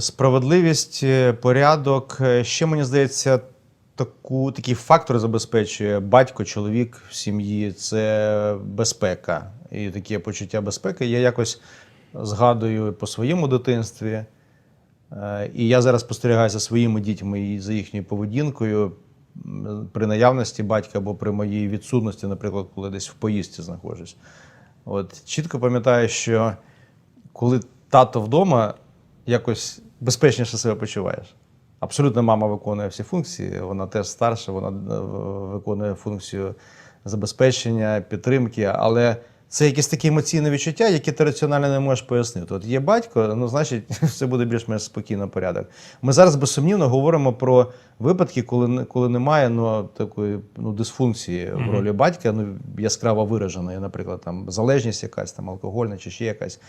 справедливість, е, порядок. Е, Ще мені здається, таку, такий фактор забезпечує батько, чоловік в сім'ї це безпека. І таке почуття безпеки. Я якось згадую по своєму дитинстві. Е, І я зараз спостерігаю за своїми дітьми і за їхньою поведінкою при наявності батька або при моїй відсутності, наприклад, коли десь в поїздці знаходжусь. От чітко пам'ятаю, що коли тато вдома, якось безпечніше себе почуваєш. Абсолютно мама виконує всі функції, вона теж старша, вона е, виконує функцію забезпечення, підтримки, але це якесь таке емоційне відчуття, яке ти раціонально не можеш пояснити. От є батько, ну значить, все буде більш-менш спокійно порядок. Ми зараз безсумнівно говоримо про випадки, коли коли немає ну, такої ну, дисфункції в ролі батька, ну яскраво вираженої, наприклад, там залежність якась там алкогольна чи ще якась.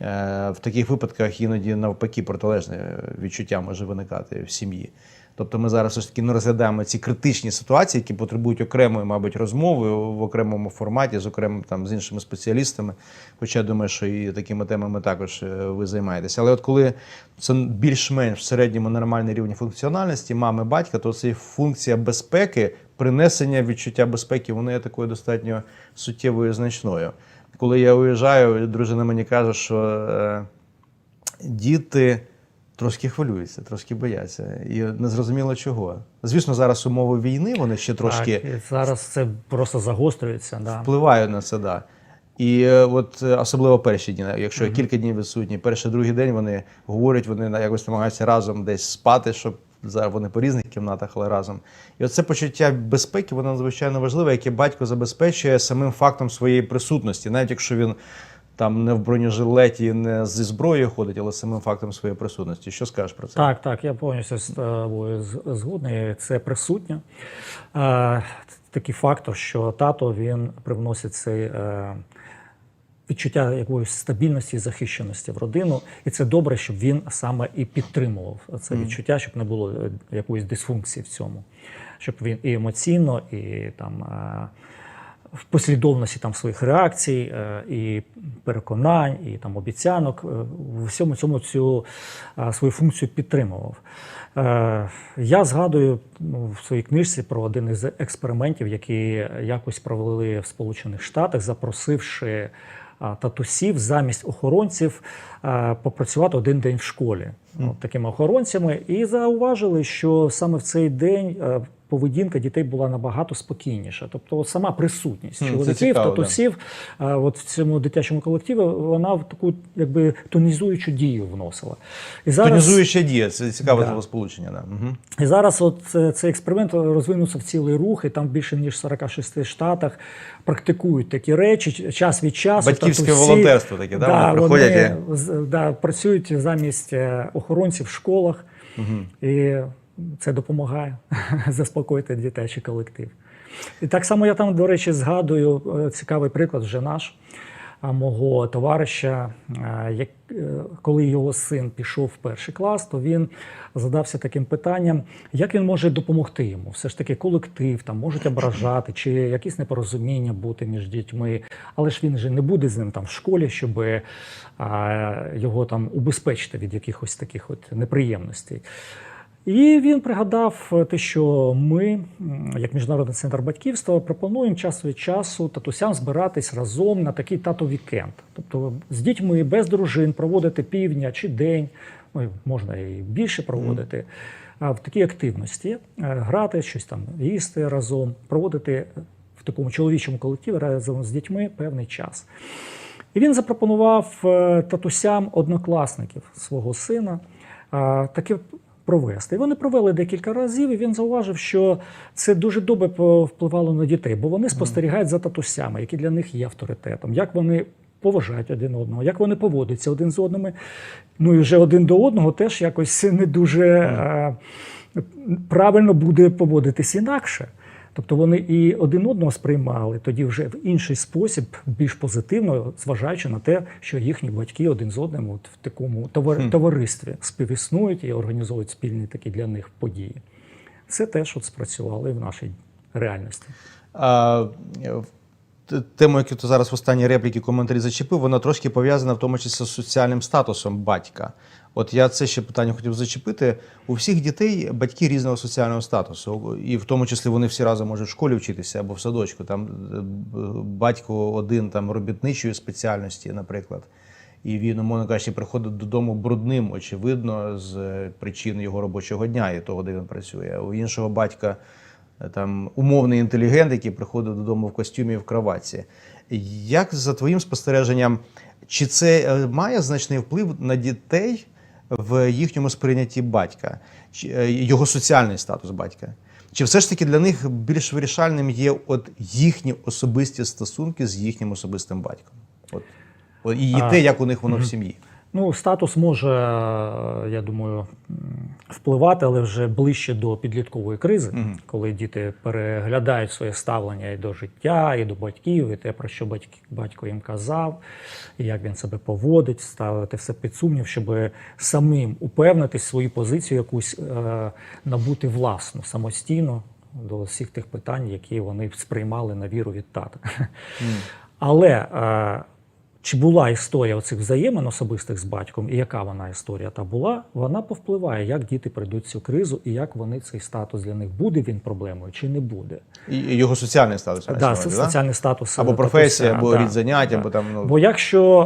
Е, в таких випадках іноді навпаки протилежне відчуття може виникати в сім'ї. Тобто ми зараз все ж таки не розглядаємо ці критичні ситуації, які потребують окремої, мабуть, розмови в окремому форматі, з окремим там з іншими спеціалістами. Хоча я думаю, що і такими темами також е, ви займаєтеся. Але от коли це більш-менш в середньому нормальний рівень функціональності мами, батька, то це функція безпеки, принесення відчуття безпеки, воно є такою достатньо суттєвою і значною. Коли я уїжджаю, дружина мені каже, що е, діти трошки хвилюються, трошки бояться. І не зрозуміло чого. Звісно, зараз умови війни вони ще трошки Так, зараз це просто загострюється. Да. впливають на це. Да. І е, от е, особливо перші дні, якщо кілька днів відсутні, перший другий день вони говорять, вони якось намагаються разом десь спати, щоб зараз вони по різних кімнатах, але разом. І оце почуття безпеки, воно надзвичайно важливе, яке батько забезпечує самим фактом своєї присутності, навіть якщо він там не в бронежилеті, не зі зброєю ходить, але самим фактом своєї присутності. Що скажеш про це? Так, так, я повністю з тобою згодний. Це присутньо. Такий фактор, що тато він привносить цей. Е, Відчуття якоїсь стабільності і захищеності в родину, і це добре, щоб він саме і підтримував це відчуття, щоб не було е, якоїсь дисфункції в цьому, щоб він і емоційно, і там е, в послідовності там своїх реакцій, е, і переконань, і там обіцянок е, в всьому цьому цю е, свою функцію підтримував. Е, Я згадую ну, в своїй книжці про один із експериментів, які якось провели в Сполучених Штатах, запросивши татусів замість охоронців попрацювати один день в школі. Ну, такими охоронцями, і зауважили, що саме в цей день е, поведінка дітей була набагато спокійніша. Тобто сама присутність чоловіків, цікаво, да. от в цьому дитячому колективі вона в таку якби тонізуючу дію вносила. І зараз, Тонізуюча дія, це цікаве Да. словосполучення. Да. Угу. і зараз от е, цей експеримент розвинувся в цілий рух, і там більше ніж в 46 штатах практикують такі речі час від часу. Батьківське татусі- волонтерство таке, да? Вони приходять вони да, працюють замість е, охоронців в школах, і це допомагає заспокоїти дитячий колектив. І так само я там, до речі, згадую е, цікавий приклад вже наш. Мого товариша, е, е, коли його син пішов в перший клас, то він задався таким питанням, як він може допомогти йому. Все ж таки, колектив там можуть ображати, чи якісь непорозуміння бути між дітьми. Але ж він же не буде з ним там в школі, щоб а, його там убезпечити від якихось таких от неприємностей. І він пригадав е, те, що ми, як Міжнародний центр батьківства, пропонуємо час від часу татусям збиратись разом на такий тато-вікенд. Тобто з дітьми без дружин проводити півдня чи день, ну, можна і більше проводити. А в такій активності е, грати, щось там їсти разом, проводити в такому чоловічому колективі разом з дітьми певний час. І він запропонував е, татусям однокласників свого сина таке провести. І вони провели декілька разів, і він зауважив, що це дуже добре впливало на дітей, бо вони спостерігають за татусями, які для них є авторитетом, як вони поважають один одного, як вони поводяться один з одними. Ну і вже один до одного теж якось не дуже е, правильно буде поводитись інакше. Тобто вони і один одного сприймали тоді вже в інший спосіб, більш позитивно, зважаючи на те, що їхні батьки один з одним от в такому товар- товаристві співіснують і організовують спільні такі для них події. Це теж от спрацювало і в нашій реальності. А, е, тему, яку ти зараз в останній репліки коментарі зачепив, вона трошки пов'язана в тому числі з соціальним статусом батька. От я це ще питання хотів зачепити. У всіх дітей батьки різного соціального статусу, і в тому числі вони всі разом можуть в школі вчитися або в садочку. Там е, батько один там робітничої спеціальності, наприклад. І він, умовно кажучи, приходить додому брудним, очевидно, з е, причин його робочого дня і того, де він працює. У іншого батька е, там умовний інтелігент, який приходить додому в костюмі і в кроватці. Як за твоїм спостереженням, чи це має значний вплив на дітей в їхньому сприйнятті батька, е, його соціальний статус батька? Чи все ж таки для них більш вирішальним є от їхні особисті стосунки з їхнім особистим батьком? От, от і те, як у них воно в сім'ї. Ну, статус може, е, я думаю, впливати, але вже ближче до підліткової кризи, коли діти переглядають своє ставлення і до життя, і до батьків, і те, про що батьки, батько їм казав, і як він себе поводить, ставити все під сумнів, щоб самим упевнитись свою позицію, якусь е, набути власну самостійно до всіх тих питань, які вони сприймали на віру від тата. Але е, чи була історія оцих взаємин особистих з батьком, і яка вона історія та була, вона повпливає, як діти пройдуть цю кризу, і як вони цей статус для них буде він проблемою чи не буде. І його соціальний статус. Да, увазі, соціальний статус Або е, професія, татуся, або да, рід занять, да. або там ну Бо якщо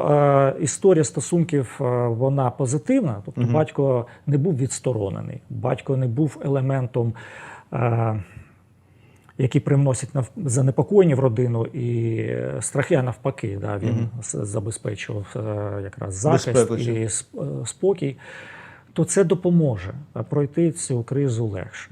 е, історія стосунків е, вона позитивна, тобто батько не був відсторонений, батько не був елементом. Е, які привносять нав- занепокоєння в родину і е, страхи, а навпаки, да, він с- забезпечував е, якраз захист і е, спокій, то це допоможе пройти цю кризу легше.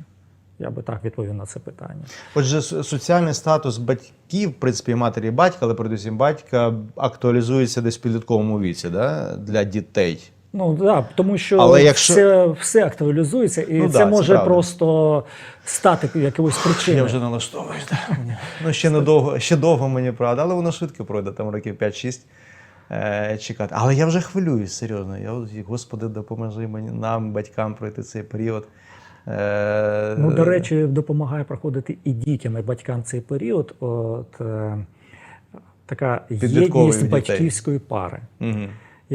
Я би так відповів на це питання. Отже, соціальний статус батьків, в принципі, матері і батька, але передусім батька актуалізується десь в підлітковому віці, да? для дітей. Ну да, тому що Але якщо- все, все актуалізується, і Ну це да, може правда. просто стати якоюсь причиною. Я вже налаштовуюсь. Да? ну, ще недовго, ще довго мені правда, але воно швидко пройде, там років 5-6 е, чекати. Але я вже хвилююсь, серйозно. Я, Господи, допоможи мені, нам, батькам, пройти цей період. Е, Ну, до речі, допомагає проходити і дітям, і батькам цей період. От е, така єдність батьківської пари. Мгм.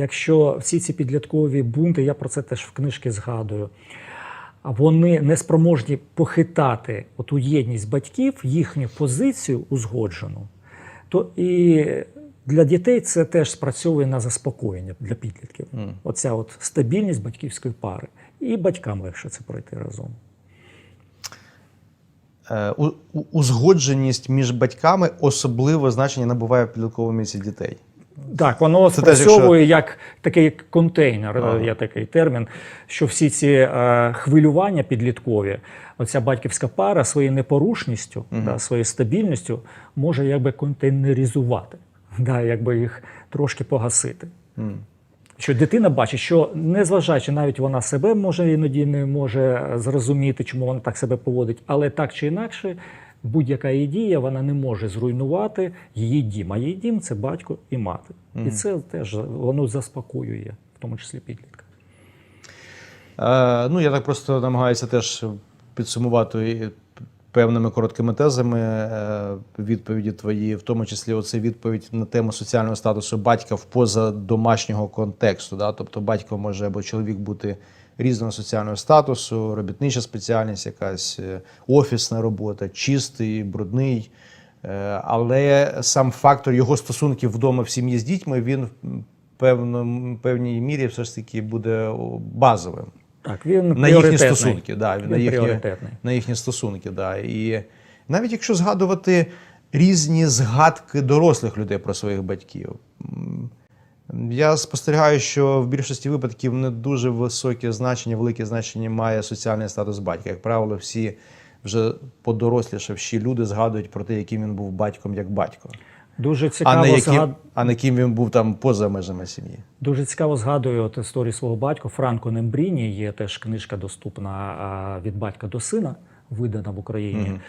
Якщо всі ці підліткові бунти, я про це теж в книжці згадую. Вони не спроможні похитати оту єдність батьків, їхню позицію узгоджену, то і для дітей це теж спрацьовує на заспокоєння для підлітків. Оця от стабільність батьківської пари. І батькам легше це пройти разом. Е, у- у- Узгодженість між батьками особливе значення набуває в підлітковому віці дітей. Так, воно Це спрацьовує як такий контейнер, Ага. є такий термін, що всі ці е, хвилювання підліткові, оця батьківська пара своєю непорушністю, да, своєю стабільністю може якби контейнеризувати, да, якби їх трошки погасити. Що дитина бачить, що незважаючи навіть вона себе може іноді не може зрозуміти, чому вона так себе поводить, але так чи інакше, будь-яка її дія вона не може зруйнувати її дім. А її дім це батько і мати. І це теж воно заспокоює, в тому числі підлітка. Е, ну, я так просто намагаюся теж підсумувати певними короткими тезами е, відповіді твої, в тому числі оце відповідь на тему соціального статусу батька в поза домашнього контексту. Да? Тобто батько може або чоловік бути різного соціального статусу, робітнича спеціальність, якась е, офісна робота, чистий, брудний. Е, Але сам фактор його стосунків вдома в сім'ї з дітьми він в певному- певній мірі все ж таки буде базовим Так, він на їхні стосунки, да, Він на, їхні, на їхні стосунки. Да. І навіть якщо згадувати різні згадки дорослих людей про своїх батьків, я спостерігаю, що в більшості випадків не дуже високе значення, велике значення має соціальний статус батька. Як правило, всі вже подорослішавші люди згадують про те, яким він був батьком як батько, Дуже а цікаво, не, яким, згад... а не ким він був там поза межами сім'ї. Дуже цікаво згадую от історію свого батька Франко Нембріні. Є теж книжка доступна від батька до сина, видана в Україні. А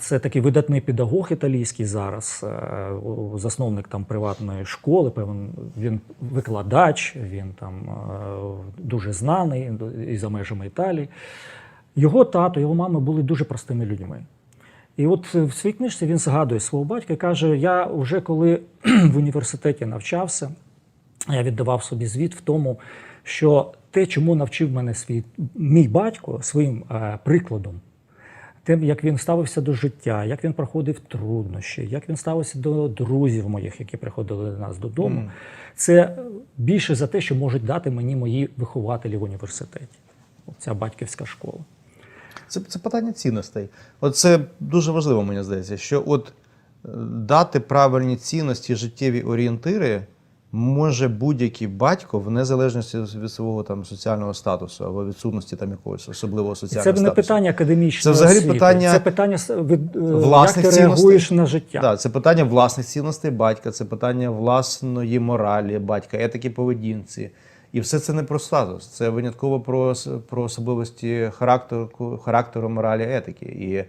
це такий видатний педагог італійський зараз, е, засновник там приватної школи. Певен він викладач, він там е, дуже знаний і за межами Італії. Його тато, його мама були дуже простими людьми. І от в своїй книжці він згадує свого батька і каже: я вже коли в університеті навчався, я віддавав собі звіт в тому, що те, чому навчив мене свій мій батько своїм е, прикладом, тим, як він ставився до життя, як він проходив труднощі, як він ставився до друзів моїх, які приходили до нас додому, це більше за те, що можуть дати мені мої вихователі в університеті. Ця батьківська школа. Це, це питання цінностей. От це дуже важливо, мені здається, що от е, дати правильні цінності, життєві орієнтири може будь-який батько в незалежності від свого там соціального статусу або відсутності там якогось особливого соціального це не питання академічної Це взагалі освіти. питання Це питання від, е, власних як ти реагуєш на життя. Да, це питання власних цінностей батька, це питання власної моралі батька, етики поведінці. І все це не про статус, це винятково про, про особливості характеру, характеру, моралі, етики. І,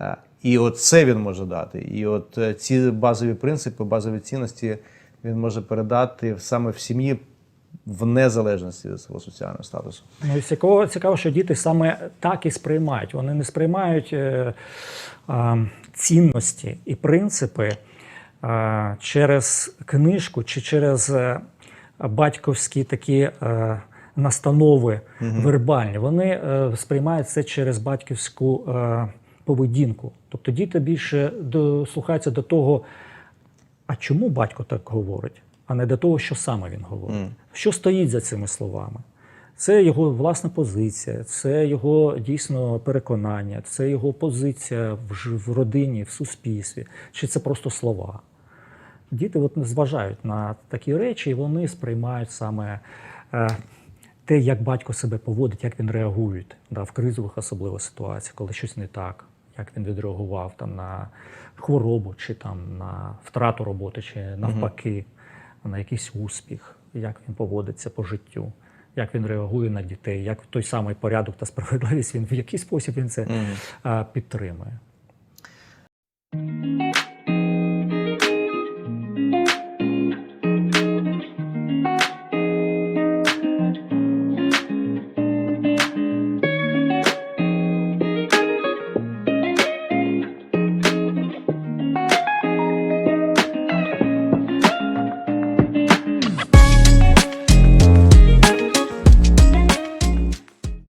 е, і от це він може дати. І от е, ці базові принципи, базові цінності він може передати саме в сім'ї в незалежності від свого соціального статусу. Ну, і цікаво, цікаво, що діти саме так і сприймають. Вони не сприймають е, е, цінності і принципи е, через книжку чи через е, батьківські такі е, настанови вербальні. Вони е, сприймають це через батьківську е, поведінку. Тобто діти більше дослухаються до того, а чому батько так говорить, а не до того, що саме він говорить. Що стоїть за цими словами? Це його власна позиція, це його дійсно переконання, це його позиція в, в родині, в суспільстві, чи це просто слова. Діти от зважають на такі речі, і вони сприймають саме е, те, як батько себе поводить, як він реагує да, в кризових особливо ситуаціях, коли щось не так, як він відреагував там, на хворобу, чи там, на втрату роботи, чи навпаки, на якийсь успіх, як він поводиться по життю, як він реагує на дітей, як той самий порядок та справедливість він в який спосіб він це е, підтримує.